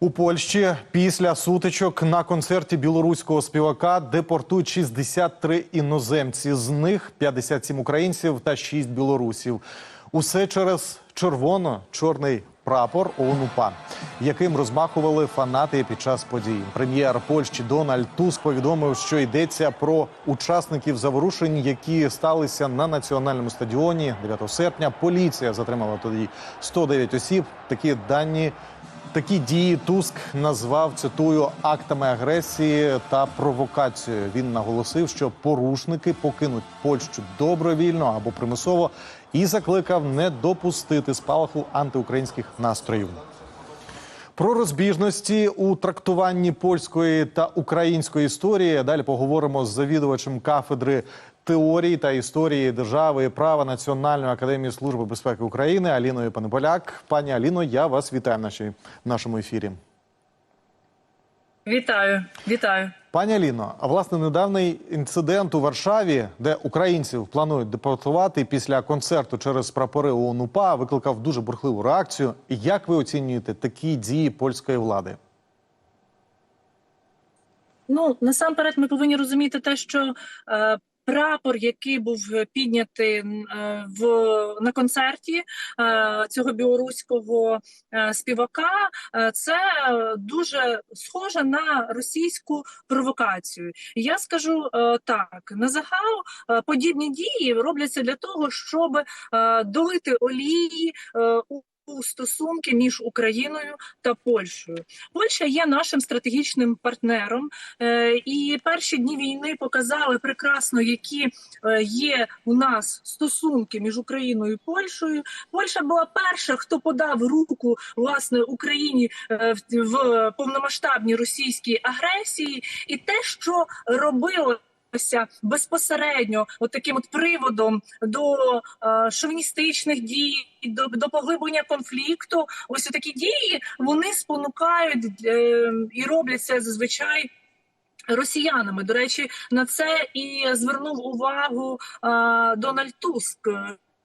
У Польщі після сутичок на концерті білоруського співака депортують 63 іноземці. З них 57 українців та 6 білорусів. Усе через червоно-чорний прапор ООН-УПА, яким розмахували фанати під час подій. Прем'єр Польщі Дональд Туск повідомив, що йдеться про учасників заворушень, які сталися на національному стадіоні 9 серпня. Поліція затримала тоді 109 осіб. Такі дані. Такі дії Туск назвав цитую актами агресії та провокацією. Він наголосив, що порушники покинуть Польщу добровільно або примусово, і закликав не допустити спалаху антиукраїнських настроїв. Про розбіжності у трактуванні польської та української історії далі поговоримо з завідувачем кафедри теорії та історії держави і права Національної академії служби безпеки України Аліною Панеполяк. Пані Аліно, я вас вітаю в нашій- нашому ефірі. Вітаю, вітаю. Пані Аліно, а власне недавній інцидент у Варшаві, де українців планують депортувати після концерту через прапори ООН УПА, викликав дуже бурхливу реакцію. Як ви оцінюєте такі дії польської влади? Ну насамперед, ми повинні розуміти те, що е, прапор, який був піднятий е, в на концерті е, цього білоруського е, співака, е, це дуже схоже на російську провокацію. Я скажу е, так: на загал е, подібні дії робляться для того, щоб е, долити олії е, у у стосунки між Україною та Польщею. Польща є нашим стратегічним партнером, е, і перші дні війни показали прекрасно, які е, є у нас стосунки між Україною і Польщею. Польща була перша, хто подав руку власне Україні е, в, повномасштабній російській агресії, і те, що робило. Безпосередньо от таким от приводом до е, шовіністичних дій, до, до поглиблення конфлікту. Ось такі дії вони спонукають е, і роблять це зазвичай. Росіянами до речі, на це і звернув увагу е, Дональд Туск.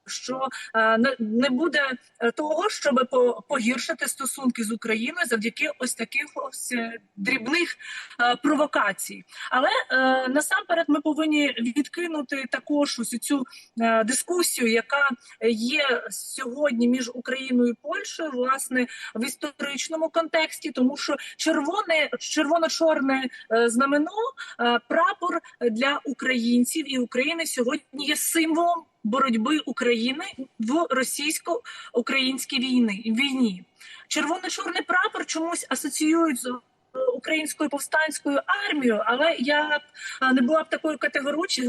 Що е, не, буде того, щоб по, погіршити стосунки з Україною завдяки ось таких ось е, дрібних е, провокацій. Але е, насамперед ми повинні відкинути також ось цю е, дискусію, яка є сьогодні між Україною і Польщею, власне, в історичному контексті, тому що червоне червоно-чорне е, знамено е, прапор для українців і України сьогодні є символом боротьби України в російсько-українській війни війні. Червоно-чорний прапор чомусь асоціюють з українською повстанською армією, але я б не була б такою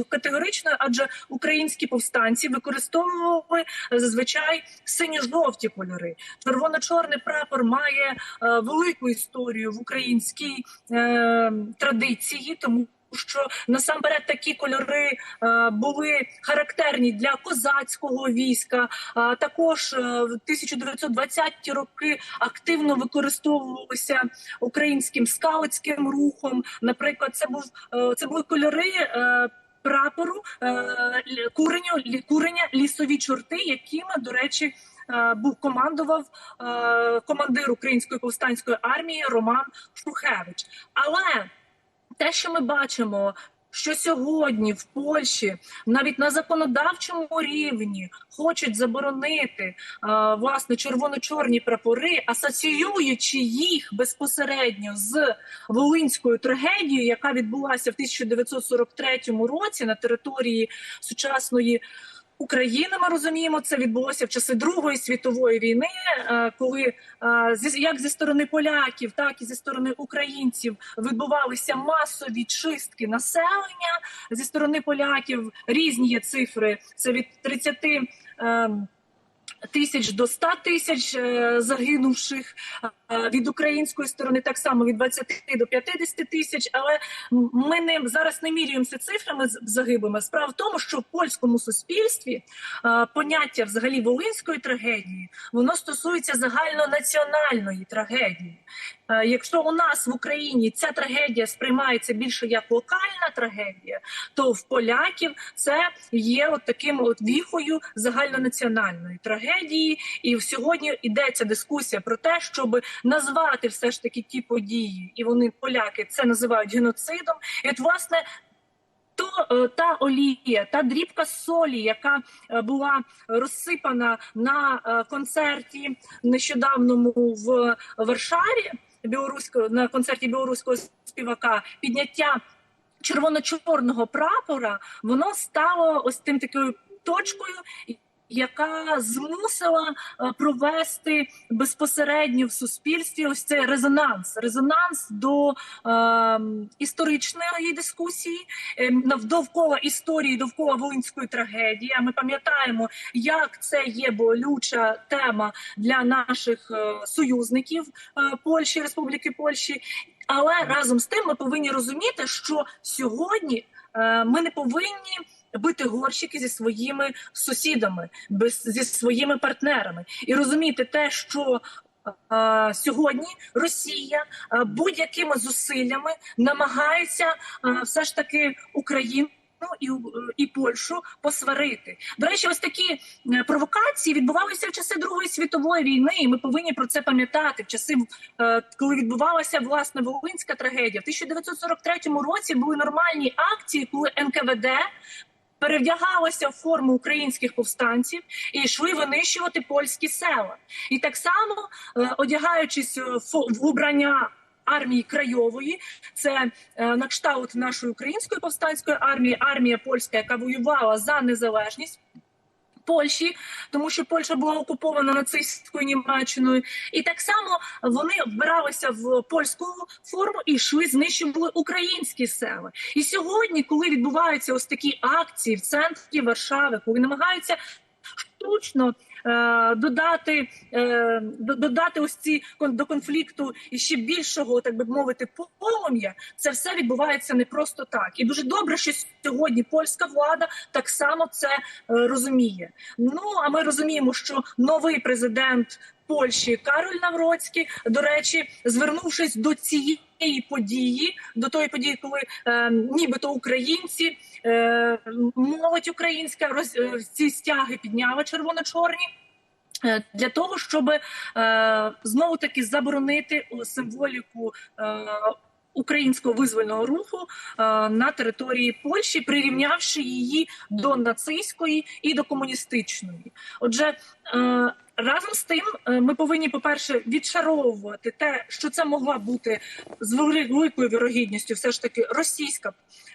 категоричною, адже українські повстанці використовували зазвичай синьо-жовті кольори. Червоно-чорний прапор має велику історію в українській е, традиції, тому що насамперед такі кольори е, були характерні для козацького війська. А також е, в 1920-ті роки активно використовувалися українським скаутським рухом. Наприклад, це був е, це були кольори. Е, Прапору е, курення, лісові чорти, якими, до речі, е, був командував е, командир української повстанської армії Роман Шухевич. Але те, що ми бачимо, що сьогодні в Польщі навіть на законодавчому рівні хочуть заборонити а, власне червоно-чорні прапори, асоціюючи їх безпосередньо з волинською трагедією, яка відбулася в 1943 році на території сучасної. України ми розуміємо, це відбулося в часи Другої світової війни, коли як зі сторони поляків, так і зі сторони українців відбувалися масові чистки населення зі сторони поляків. Різні є цифри. Це від 30 Тисяч до 100 тисяч е, загинувших е, від української сторони, так само від 20 до 50 тисяч. Але ми не зараз не міряємося цифрами загиблими. Справа в тому, що в польському суспільстві е, поняття взагалі волинської трагедії воно стосується загальнонаціональної трагедії. Якщо у нас в Україні ця трагедія сприймається більше як локальна трагедія, то в поляків це є от таким от віхою загальнонаціональної трагедії. І сьогодні йдеться дискусія про те, щоб назвати все ж таки ті події, і вони поляки це називають геноцидом. І от власне. То е, та олія, та дрібка солі, яка е, була розсипана на е, концерті нещодавному в Варшаві, білоруського на концерті білоруського співака, підняття червоно-чорного прапора, воно стало ось тим такою точкою. Яка змусила е, провести безпосередньо в суспільстві ось цей резонанс, резонанс до е, історичної дискусії е, нав- історії, довкола волинської трагедії. Ми пам'ятаємо, як це є болюча тема для наших е, союзників е, Польщі, Республіки Польщі. Але разом з тим ми повинні розуміти, що сьогодні ми не повинні бити горщики зі своїми сусідами, без зі своїми партнерами, і розуміти те, що сьогодні Росія будь-якими зусиллями намагається все ж таки Україну. І, і Польщу посварити. До речі, ось такі е, провокації відбувалися в часи Другої світової війни. І ми повинні про це пам'ятати. В часи, е, коли відбувалася власне Волинська трагедія, в 1943 році були нормальні акції, коли НКВД перевдягалося в форму українських повстанців і йшли винищувати польські села. І так само, е, одягаючись е, в убрання. Армії крайової це е, на кшталт нашої української повстанської армії, армія польська, яка воювала за незалежність Польщі, тому що Польща була окупована нацистською Німеччиною, і так само вони вбиралися в польську форму і йшли знищували українські села. І сьогодні, коли відбуваються ось такі акції в центрі Варшави, коли намагаються штучно додати, е, додати ось ці до конфлікту і ще більшого, так би мовити, полум'я, це все відбувається не просто так. І дуже добре, що сьогодні польська влада так само це е, розуміє. Ну а ми розуміємо, що новий президент Польщі Кароль Навроцький, до речі, звернувшись до цієї події, до тої події, коли е, нібито українці, е, молодь українська роз, е, ці стяги підняла червоно-чорні. е, Для того щоб е, знову таки заборонити символіку е, українського визвольного руху е, на території Польщі, прирівнявши її до нацистської і до комуністичної. Отже, е, разом з тим, е, ми повинні, по-перше, відшаровувати те, що це могла бути з великою вірогідністю, все ж таки російська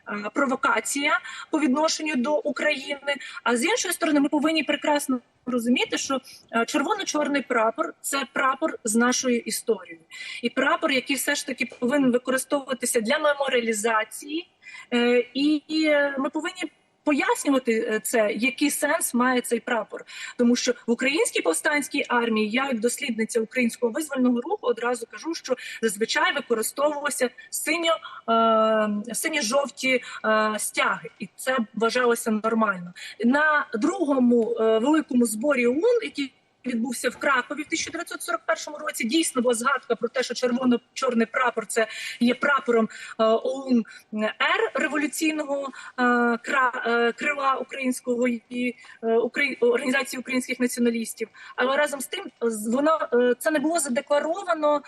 е, провокація по відношенню до України. А з іншої сторони, ми повинні прекрасно розуміти, що е, червоно-чорний прапор це прапор з нашою історією, і прапор, який все ж таки повинен використовуватися для меморіалізації, і ми повинні. Пояснювати е, це, який сенс має цей прапор, тому що в українській повстанській армії, я як дослідниця українського визвольного руху, одразу кажу, що зазвичай використовувалися синьо е, синьо-жовті е, стяги, і це вважалося нормально. На другому великому зборі ОУН, який відбувся в Кракові в 1941 році. Дійсно була згадка про те, що червоно-чорний прапор це є прапором е, ОУН Р революційного е, е, крила українського і організації українських націоналістів. Але разом з тим, воно це не було задекларовано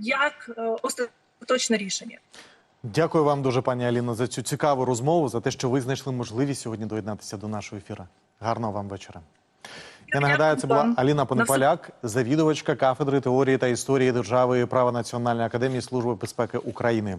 як остаточне рішення. Дякую вам дуже, пані Аліно, за цю цікаву розмову, за те, що ви знайшли можливість сьогодні доєднатися до нашого ефіру. Гарного вам вечора. Я нагадаю, це була. Аліна На завідувачка кафедри теорії та історії держави і права Національної академії служби безпеки України.